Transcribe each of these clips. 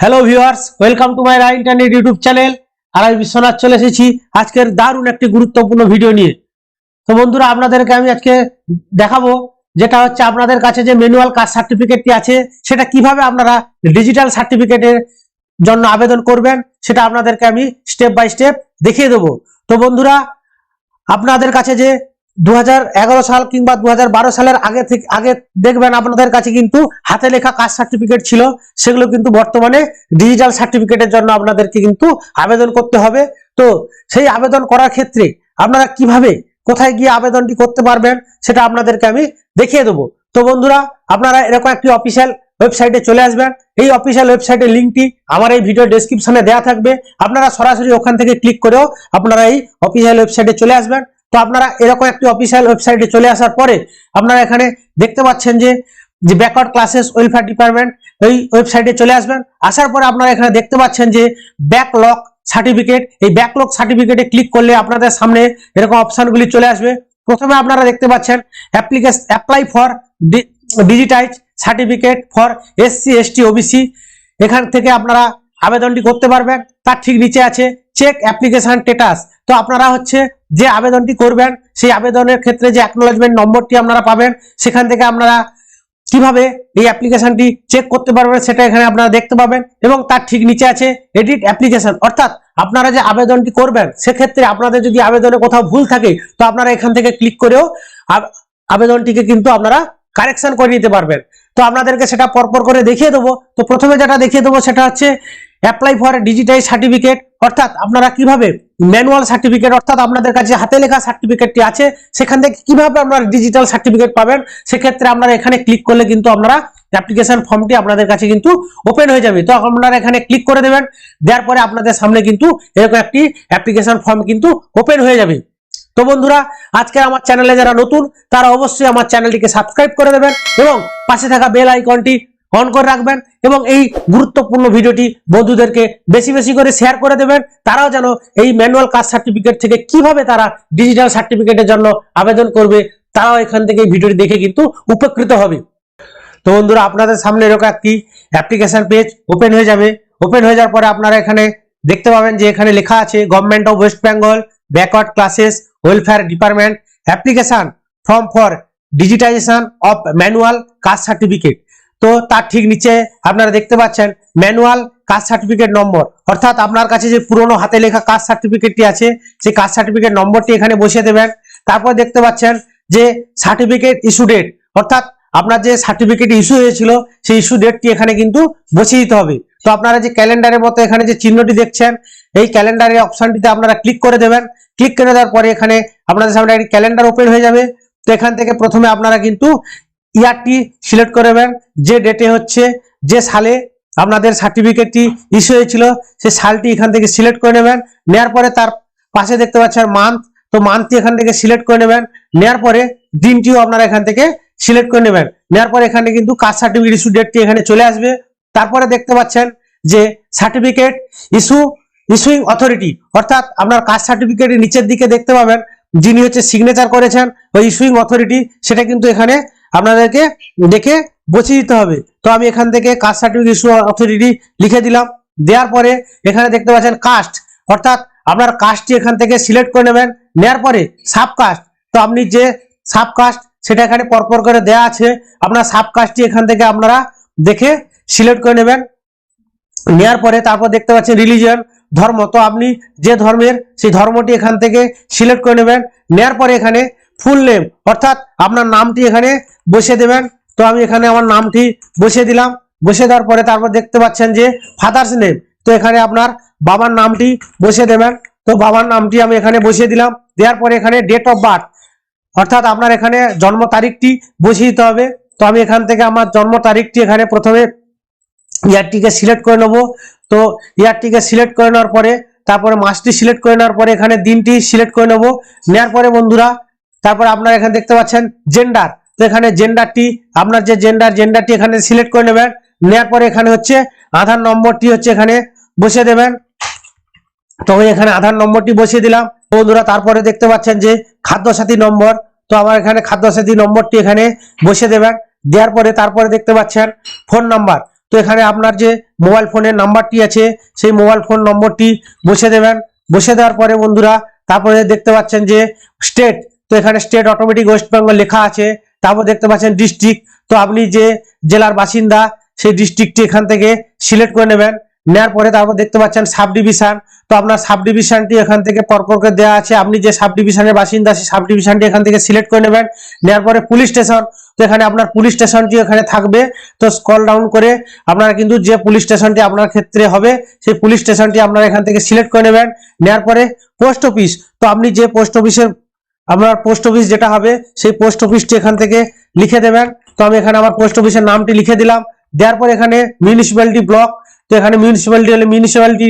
Hello viewers welcome to my রা internet YouTube channel আর আমি বিশ্বনাথ চলে এসেছি আজকের দারুণ একটি গুরুত্বপূর্ণ ভিডিও নিয়ে। তো বন্ধুরা, আপনাদেরকে আমি আজকে দেখাবো যেটা হচ্ছে আপনাদের কাছে যে ম্যানুয়াল কাস্ট সার্টিফিকেটটি আছে, সেটা কীভাবে আপনারা ডিজিটাল সার্টিফিকেটের জন্য আবেদন করবেন, সেটা আপনাদেরকে আমি স্টেপ বাই স্টেপ দেখিয়ে দেবো। তো বন্ধুরা, আপনাদের কাছে যে দু হাজার এগারো সাল কিংবা দু হাজার বারো সালের আগে থেকে আগে দেখবেন আপনাদের কাছে কিন্তু হাতে লেখা কাস্ট সার্টিফিকেট ছিল। সেগুলো কিন্তু বর্তমানে ডিজিটাল সার্টিফিকেটের জন্য আপনাদেরকে কিন্তু আবেদন করতে হবে। তো সেই আবেদন করার ক্ষেত্রে আপনারা কীভাবে, কোথায় গিয়ে আবেদনটি করতে পারবেন সেটা আপনাদেরকে আমি দেখিয়ে দেবো। তো বন্ধুরা, আপনারা এরকম একটি অফিসিয়াল ওয়েবসাইটে চলে আসবেন। এই অফিসিয়াল ওয়েবসাইটের লিঙ্কটি আমার এই ভিডিও ডেসক্রিপশনে দেওয়া থাকবে। আপনারা সরাসরি ওখান থেকে ক্লিক করেও আপনারা এই অফিসিয়াল ওয়েবসাইটে চলে আসবেন। তো আপনারা এরকম একটি অফিসিয়াল ওয়েবসাইটে চলে আসার পরে আপনারা এখানে দেখতে পাচ্ছেন যে যে ব্যাকওয়ার্ড ক্লাসেস ওয়েলফেয়ার ডিপার্টমেন্ট এই ওয়েবসাইটে চলে আসবেন। আসার পরে আপনারা এখানে দেখতে পাচ্ছেন যে ব্যাকলগ সার্টিফিকেট এই ব্যাকলগ সার্টিফিকেটে ক্লিক করলে আপনাদের সামনে এরকম অপশনগুলি চলে আসবে। প্রথমে আপনারা দেখতে পাচ্ছেন application apply for digitize certificate for SC ST OBC এখান থেকে আপনারা আবেদনটি করতে পারবেন। তার ঠিক নিচে আছে চেক অ্যাপ্লিকেশন স্টেটাস তো আপনারা হচ্ছে যে আবেদনটি করবেন, সেই আবেদনের ক্ষেত্রে যে অ্যাকনোলেজমেন্ট নম্বরটি আপনারা পাবেন, সেখান থেকে আপনারা কীভাবে এই অ্যাপ্লিকেশনটি চেক করতে পারবেন সেটা এখানে আপনারা দেখতে পাবেন এবং তার ঠিক নিচে আছে এডিট অ্যাপ্লিকেশন অর্থাৎ আপনারা যে আবেদনটি করবেন, সেক্ষেত্রে আপনাদের যদি আবেদনে কোথাও ভুল থাকে, তো আপনারা এখান থেকে ক্লিক করেও আব- আবেদনটিকে কিন্তু আপনারা কারেকশন করে নিতে পারবেন। তো আপনাদেরকে সেটা পরপর করে দেখিয়ে দেবো। তো প্রথমে যেটা দেখিয়ে দেবো সেটা হচ্ছে অ্যাপ্লাই ফর ডিজিটাইজ সার্টিফিকেট অর্থাৎ আপনারা কীভাবে ম্যানুয়াল সার্টিফিকেট অর্থাৎ আপনাদের কাছে হাতে লেখা সার্টিফিকেটটি আছে, সেখান থেকে কীভাবে আপনারা ডিজিটাল সার্টিফিকেট পাবেন, সেক্ষেত্রে আপনারা এখানে ক্লিক করলে কিন্তু আপনারা অ্যাপ্লিকেশন ফর্মটি আপনাদের কাছে কিন্তু ওপেন হয়ে যাবে। তো আপনারা এখানে ক্লিক করে দেবেন, দেওয়ার পরে আপনাদের সামনে কিন্তু এরকম একটি অ্যাপ্লিকেশন ফর্ম কিন্তু ওপেন হয়ে যাবে। তো বন্ধুরা, আজকে আমার চ্যানেলে যারা নতুন, তারা অবশ্যই আমার চ্যানেলটিকে সাবস্ক্রাইব করে দেবেন এবং পাশে থাকা বেল আইকনটি অন করে রাখবেন এবং এই গুরুত্বপূর্ণ ভিডিওটি বন্ধুদেরকে বেশি বেশি করে শেয়ার করে দেবেন। তারাও যেন এই ম্যানুয়াল কাস্ট সার্টিফিকেট থেকে কীভাবে তারা ডিজিটাল সার্টিফিকেটের জন্য আবেদন করবে, তারাও এখান থেকে ভিডিওটি দেখে কিন্তু উপকৃত হবে। তো বন্ধুরা, আপনাদের সামনে এরকম একটি অ্যাপ্লিকেশন পেজ ওপেন হয়ে যাবে। ওপেন হয়ে যাওয়ার পরে আপনারা এখানে দেখতে পাবেন যে এখানে লেখা আছে government of West Bengal backward classes welfare department application form for digitization of manual caste certificate তো তার ঠিক নিচে আপনারা দেখতে পাচ্ছেন ম্যানুয়াল কাস্ট সার্টিফিকেট নম্বর অর্থাৎ আপনার কাছে যে পুরনো হাতে লেখা কাস্ট সার্টিফিকেটটি আছে, সেই কাস্ট সার্টিফিকেট নম্বরটি এখানে বসিয়ে দেবেন। তারপর দেখতে পাচ্ছেন যে সার্টিফিকেট ইস্যু ডেট অর্থাৎ আপনার যে সার্টিফিকেট ইস্যু হয়েছিল, সেই ইস্যু ডেটটি এখানে কিন্তু বসিয়ে দিতে হবে। তো আপনারা যে ক্যালেন্ডারের মতো এখানে যে চিহ্নটি দেখছেন, এই ক্যালেন্ডারের অপশনটিতে আপনারা ক্লিক করে দেবেন। ক্লিক করে দেওয়ার পরে এখানে আপনাদের সামনে একটি ক্যালেন্ডার ওপেন হয়ে যাবে। তো এখান থেকে প্রথমে আপনারা কিন্তু ইয়ারটি সিলেক্ট করে নেবেন। যে ডেটে হচ্ছে, যে সালে আপনাদের সার্টিফিকেটটি ইস্যু হয়েছিল সেই সালটি এখান থেকে সিলেক্ট করে নেবেন। নেওয়ার পরে তার পাশে দেখতে পাচ্ছেন মান্থ তো মান্থটি এখান থেকে সিলেক্ট করে নেবেন। নেওয়ার পরে দিনটিও আপনারা এখান থেকে সিলেক্ট করে নেবেন। নেওয়ার পরে এখানে কিন্তু কাস্ট সার্টিফিকেট ইস্যু ডেটটি এখানে চলে আসবে। তারপরে দেখতে পাচ্ছেন যে সার্টিফিকেট ইস্যু ইস্যুইং অথরিটি অর্থাৎ আপনার কাস্ট সার্টিফিকেটের নিচের দিকে দেখতে পাবেন। যিনি হচ্ছে সিগনেচার করেছেন, ওই ইস্যুইং অথরিটি সেটা কিন্তু এখানে আপনাদেরকে দেখে বসিয়ে দিতে হবে। তো আমি এখান থেকে কাস্ট সার্টিফিকেট ইস্যু অথরিটি লিখে দিলাম। দেওয়ার পরে এখানে দেখতে পাচ্ছেন কাস্ট অর্থাৎ আপনার কাস্টটি এখান থেকে সিলেক্ট করে নেবেন। নেওয়ার পরে সাব কাস্ট তো আপনি যে সাব কাস্ট সেটা এখানে পরপর করে দেয়া আছে, আপনার সাব কাস্টটি এখান থেকে আপনারা দেখে সিলেক্ট করে নেবেন। নেওয়ার পরে তারপর দেখতে পাচ্ছেন রিলিজিয়ন ধর্ম। তো আপনি যে ধর্মের সেই ধর্মটি এখান থেকে সিলেক্ট করে নেবেন। নেওয়ার পরে এখানে ফুল নেম অর্থাৎ আপনার নামটি এখানে বসিয়ে দেবেন। তো আমি এখানে আমার নামটি বসিয়ে দিলাম। বসিয়ে দেওয়ার পরে তারপর দেখতে পাচ্ছেন যে ফাদার্স নেম তো এখানে আপনার বাবার নামটি বসিয়ে দেবেন। তো বাবার নামটি আমি এখানে বসিয়ে দিলাম। দেওয়ার পরে এখানে ডেট অফ বার্থ অর্থাৎ আপনার এখানে জন্ম তারিখটি বসিয়ে দিতে হবে। তো আমি এখান থেকে আমার জন্ম তারিখটি এখানে প্রথমে ইয়ারটিকে সিলেক্ট করে নেব। তো ইয়ারটিকে সিলেক্ট করে নেওয়ার পরে, তারপরে মাসটি সিলেক্ট করে নেওয়ার পরে এখানে দিনটি সিলেক্ট করে নেব। নেওয়ার পরে বন্ধুরা তারপরে আপনারা এখানে দেখতে পাচ্ছেন জেন্ডার তো এখানে জেন্ডারটি আপনার যে জেন্ডার জেন্ডারটি এখানে সিলেক্ট করে নেবেন। নেওয়ার পরে এখানে হচ্ছে আধার নম্বরটি হচ্ছে এখানে বসিয়ে দেবেন। তো এখানে আধার নম্বরটি বসিয়ে দিলাম। বন্ধুরা, তারপরে দেখতে পাচ্ছেন যে খাদ্যসাথী নম্বর। তো আমার এখানে খাদ্যসাথী নম্বরটি এখানে বসিয়ে দেবেন। দেওয়ার পরে তারপরে দেখতে পাচ্ছেন ফোন নাম্বার তো এখানে আপনার যে মোবাইল ফোনের নাম্বারটি আছে, সেই মোবাইল ফোন নম্বরটি বসে দেবেন। বসে দেওয়ার পরে বন্ধুরা, তারপরে দেখতে পাচ্ছেন যে স্টেট তো এখানে স্টেট অটোমেটিক ওয়েস্ট বেঙ্গল লেখা আছে। তারপর দেখতে পাচ্ছেন ডিস্ট্রিক্ট তো আপনি যে জেলার বাসিন্দা, সেই ডিস্ট্রিক্টটি এখান থেকে সিলেক্ট করে নেবেন। নেওয়ার পরে তারপর দেখতে পাচ্ছেন সাব ডিভিশন তো আপনার সাব ডিভিশনটি এখান থেকে পরপর করে দেওয়া আছে। আপনি যে সাব ডিভিশনের বাসিন্দা, সেই সাব ডিভিশনটি এখান থেকে সিলেক্ট করে নেবেন। নেওয়ার পরে পুলিশ স্টেশন তো এখানে আপনার পুলিশ স্টেশনটি এখানে থাকবে। তো স্কল ডাউন করে আপনারা কিন্তু যে পুলিশ স্টেশনটি আপনার ক্ষেত্রে হবে, সেই পুলিশ স্টেশনটি আপনারা এখান থেকে সিলেক্ট করে নেবেন। নেওয়ার পরে পোস্ট অফিস তো আপনি যে পোস্ট অফিসের আপনার পোস্ট অফিস যেটা হবে, সেই পোস্ট অফিসটি এখান থেকে লিখে দেবেন। তো আমি এখানে আমার পোস্ট অফিসের নামটি লিখে দিলাম। দেওয়ার পর এখানে মিউনিসিপ্যালিটি ব্লক তো এখানে মিউনিসিপ্যালিটি হলে মিউনিসিপ্যালিটি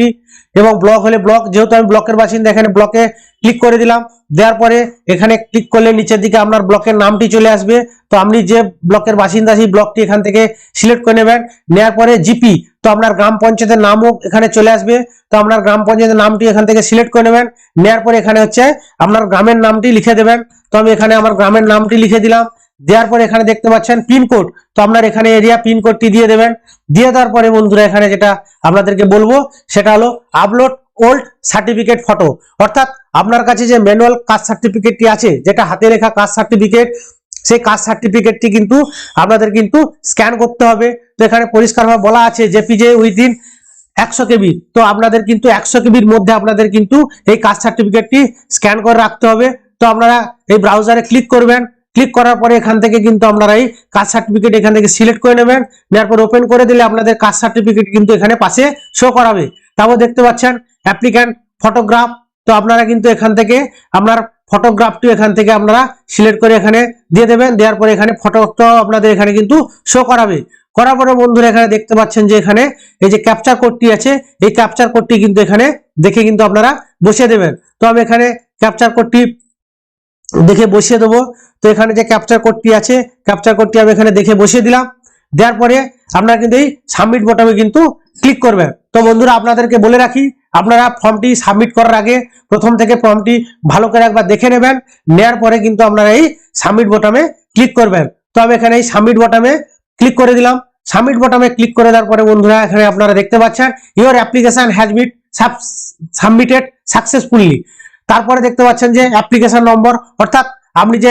এবং ব্লক হলে ব্লক যেহেতু আমি ব্লকের বাসিন্দা, এখানে ব্লকে ক্লিক করে দিলাম। দেওয়ার পরে এখানে ক্লিক করলে নিচের দিকে আপনার ব্লকের নামটি চলে আসবে। তো আপনি যে ব্লকের বাসিন্দা, সেই ব্লকটি এখান থেকে সিলেক্ট করে নেবেন। নেওয়ার পরে জিপি তো আপনার গ্রাম পঞ্চায়েতের নামও এখানে চলে আসবে। তো আপনার গ্রাম পঞ্চায়েতের নামটি এখান থেকে সিলেক্ট করে নেবেন। নেওয়ার পরে এখানে হচ্ছে আপনার গ্রামের নামটি লিখে দেবেন। তো আমি এখানে আমার গ্রামের নামটি লিখে দিলাম। দেওয়ার পরে এখানে দেখতে পাচ্ছেন পিনকোড তো আপনার এখানে এরিয়া পিনকোডটি দিয়ে দেবেন। দিয়ে দেওয়ার পরে বন্ধুরা এখানে যেটা আপনাদেরকে বলব, সেটা হলো আপলোড ওল্ড সার্টিফিকেট ফটো অর্থাৎ আপনার কাছে যে ম্যানুয়াল কাস্ট সার্টিফিকেটটি আছে, যেটা হাতে লেখা কাস্ট সার্টিফিকেট সেই কাস্ট সার্টিফিকেটটি কিন্তু আপনাদের কিন্তু স্ক্যান করতে হবে। তো এখানে পরিষ্কারভাবে বলা আছে জেপিজে উইদিন একশো কেবি। তো আপনাদের কিন্তু একশো কেবির মধ্যে আপনাদের কিন্তু এই কাস্ট সার্টিফিকেটটি স্ক্যান করে রাখতে হবে। তো আপনারা এই ব্রাউজারে ক্লিক করবেন। ক্লিক করার পরে এখান থেকে কিন্তু আপনারা এই কাস্ট সার্টিফিকেট এখান থেকে সিলেক্ট করে নেবেন। নেওয়ার পর ওপেন করে দিলে আপনাদের কাস্ট সার্টিফিকেট কিন্তু এখানে পাশে শো করাবে। তারপর দেখতে পাচ্ছেন অ্যাপ্লিক্যান্ট, ফটোগ্রাফ। তো আপনারা কিন্তু এখান থেকে আপনার ফটোগ্রাফটি এখান থেকে আপনারা সিলেক্ট করে এখানে দিয়ে দেবেন। দেওয়ার পরে এখানে ফটোটাও আপনাদের এখানে কিন্তু শো করাবে। করার পরে বন্ধুরা এখানে দেখতে পাচ্ছেন যে এখানে এই যে ক্যাপচার কোডটি আছে, এই ক্যাপচার কোডটি কিন্তু এখানে দেখে কিন্তু আপনারা বসিয়ে দেবেন। তো আমি এখানে ক্যাপচার কোডটি দেখে বসিয়ে দেবো। তো এখানে যে ক্যাপচার কোডটি আছে ক্যাপচার কোডটি আমি এখানে দেখে বসিয়ে দিলাম। দেওয়ার পরে আপনারা কিন্তু এই সাবমিট বোতামে কিন্তু ক্লিক করবেন। তো বন্ধুরা আপনাদেরকে বলে রাখি, আপনারা ফর্মটি সাবমিট করার আগে প্রথম থেকে ফর্মটি ভালো করে একবার দেখে নেবেন। নেয়ার পরে কিন্তু আপনারা এই সাবমিট বোতামে ক্লিক করবেন। তো আমি এখানে এই সাবমিট বোতামে ক্লিক করে দিলাম। সাবমিট বোতামে ক্লিক করে দেওয়ার পরে বন্ধুরা, এখানে আপনারা দেখতে পাচ্ছেন your application has been submitted successfully তারপরে দেখতে পাচ্ছেন যে অ্যাপ্লিকেশন নম্বর অর্থাৎ আপনি যে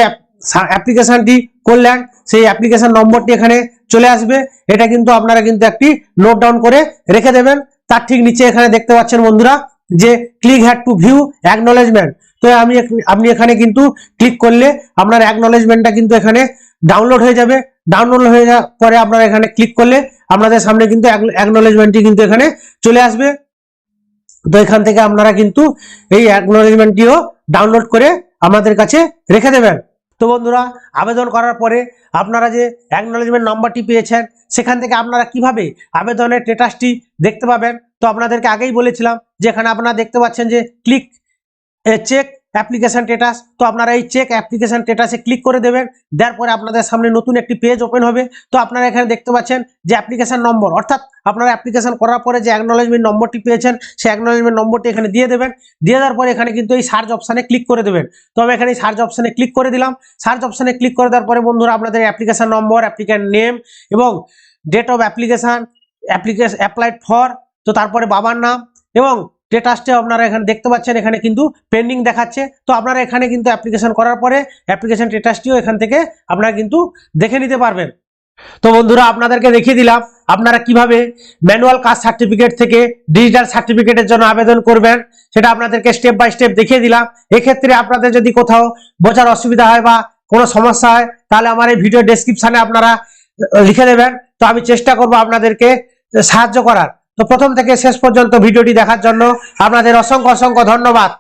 অ্যাপ্লিকেশনটি করলেন, সেই অ্যাপ্লিকেশন নম্বরটি এখানে চলে আসবে। এটা কিন্তু আপনারা কিন্তু একটি নোট ডাউন করে রেখে দেবেন। তার ঠিক নিচে এখানে দেখতে পাচ্ছেন বন্ধুরা, যে click here to view acknowledgement তো আমি আপনি এখানে কিন্তু ক্লিক করলে আপনার অ্যাকনোলেজমেন্টটা কিন্তু এখানে ডাউনলোড হয়ে যাবে। ডাউনলোড হয়ে যাওয়ার পরে আপনারা এখানে ক্লিক করলে আপনাদের সামনে কিন্তু অ্যাকনোলেজমেন্টটি কিন্তু এখানে চলে আসবে। তো এখান থেকে আপনারা কিন্তু এই অ্যাকনোলেজমেন্টটিও ডাউনলোড করে আমাদের কাছে রেখে দেবেন। তো বন্ধুরা, আবেদন করার পরে আপনারা যে অ্যাকনোলেজমেন্ট নাম্বারটি পেয়েছেন, সেখান থেকে আপনারা কীভাবে আবেদনের স্টেটাসটি দেখতে পাবেন? তো আপনাদেরকে আগেই বলেছিলাম, যেখানে আপনারা দেখতে পাচ্ছেন যে ক্লিক চেক অ্যাপ্লিকেশন স্টেটাস তো আপনারা এই চেক অ্যাপ্লিকেশন স্টেটাসে ক্লিক করে দেবেন, দেওয়ার পরে আপনাদের সামনে নতুন একটি পেজ ওপেন হবে। তো আপনারা এখানে দেখতে পাচ্ছেন যে অ্যাপ্লিকেশন নম্বর অর্থাৎ আপনারা অ্যাপ্লিকেশন করার পরে যে অ্যাকনোলেজমেন্ট নম্বরটি পেয়েছেন, সেই অ্যাকনোলেজমেন্ট নম্বরটি এখানে দিয়ে দেবেন। দিয়ে দেওয়ার পরে এখানে কিন্তু এই সার্চ অপশানে ক্লিক করে দেবেন। তো আমি এখানে সার্চ অপশানে ক্লিক করে দিলাম। সার্চ অপশানে ক্লিক করে দেওয়ার পরে বন্ধুরা আপনাদের অ্যাপ্লিকেশন নম্বর অ্যাপ্লিকেন্ট নেম এবং date of application application applied for তো তারপরে বাবার নাম এবং স্টেটাসটা আপনারা এখানে দেখতে পাচ্ছেন, এখানে কিন্তু পেন্ডিং দেখাচ্ছে। তো আপনারা এখানে কিন্তু অ্যাপ্লিকেশন করার পরে অ্যাপ্লিকেশন স্টেটাসটিও এখান থেকে আপনারা কিন্তু দেখে নিতে পারবেন। তো বন্ধুরা, আপনাদেরকে দেখিয়ে দিলাম, আপনারা কীভাবে ম্যানুয়াল কাস্ট সার্টিফিকেট থেকে ডিজিটাল সার্টিফিকেটের জন্য আবেদন করবেন, সেটা আপনাদেরকে স্টেপ বাই স্টেপ দেখিয়ে দিলাম। এক্ষেত্রে আপনাদের যদি কোথাও বোঝার অসুবিধা হয় বা কোনো সমস্যা হয়, তাহলে আমার এই ভিডিও ডেসক্রিপশনে আপনারা লিখে দেবেন। তো আমি চেষ্টা করব আপনাদেরকে সাহায্য করার। তো প্রথম থেকে শেষ পর্যন্ত ভিডিওটি দেখার জন্য আপনাদের অসংখ্য অসংখ্য ধন্যবাদ।